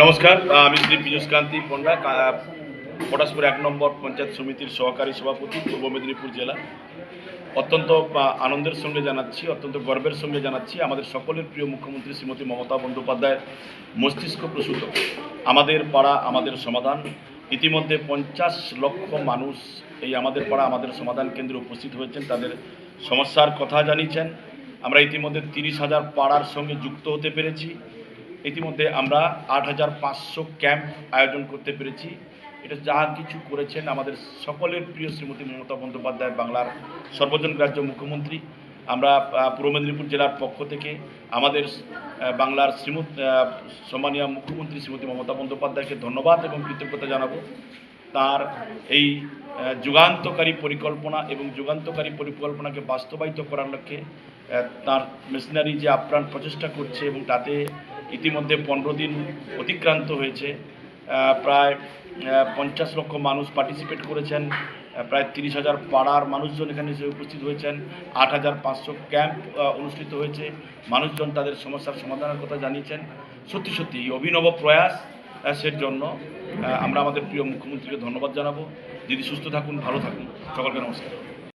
নমস্কার আমি শ্রী পীযুষ কান্তি পণ্ডা পটাশপুর এক নম্বর পঞ্চায়েত সমিতির সহকারী সভাপতি, পূর্ব মেদিনীপুর জেলা। অত্যন্ত আনন্দের সঙ্গে জানাচ্ছি, অত্যন্ত গর্বের সঙ্গে জানাচ্ছি আমাদের সকলের প্রিয় মুখ্যমন্ত্রী শ্রীমতী মমতা বন্দ্যোপাধ্যায়ের মস্তিষ্ক প্রসূত। আমাদের পাড়া আমাদের সমাধান। ইতিমধ্যে পঞ্চাশ লক্ষ মানুষ এই আমাদের পাড়া আমাদের সমাধান কেন্দ্রে উপস্থিত হয়েছেন, তাদের সমস্যার কথা জানিয়েছেন। আমরা ইতিমধ্যে তিরিশ হাজার পাড়ার সঙ্গে যুক্ত হতে পেরেছি। ইতিমধ্যে আমরা আট হাজার পাঁচশো ক্যাম্প আয়োজন করতে পেরেছি। এটা যা কিছু করেছেন আমাদের সকলের প্রিয় শ্রীমতী মমতা বন্দ্যোপাধ্যায় বাংলার সর্বজন গ্রাহ্য মুখ্যমন্ত্রী। আমরা পূর্ব মেদিনীপুর জেলার পক্ষ থেকে আমাদের বাংলার শ্রীমত সম্মানীয় মুখ্যমন্ত্রী শ্রীমতী মমতা বন্দ্যোপাধ্যায়কে ধন্যবাদ এবং কৃতজ্ঞতা জানাব। তার এই যুগান্তকারী পরিকল্পনা এবং যুগান্তকারী পরিকল্পনাকে বাস্তবায়িত করার লক্ষ্যে তার মেশিনারি যে আপ্রাণ প্রচেষ্টা করছে এবং তাতে ইতিমধ্যে পনেরো দিন অতিক্রান্ত হয়েছে। প্রায় পঞ্চাশ লক্ষ মানুষ পার্টিসিপেট করেছেন। প্রায় তিরিশ হাজার পাড়ার মানুষজন এখানে এসে উপস্থিত হয়েছেন। আট হাজার পাঁচশো ক্যাম্প অনুষ্ঠিত হয়েছে। মানুষজন তাদের সমস্যার সমাধানের কথা জানিয়েছেন। সত্যি সত্যি, এই অভিনব প্রয়াস সের জন্য আমরা আমাদের প্রিয় মুখ্যমন্ত্রীকে ধন্যবাদ জানাব। দিদি সুস্থ থাকুন, ভালো থাকুন। সকলকে নমস্কার।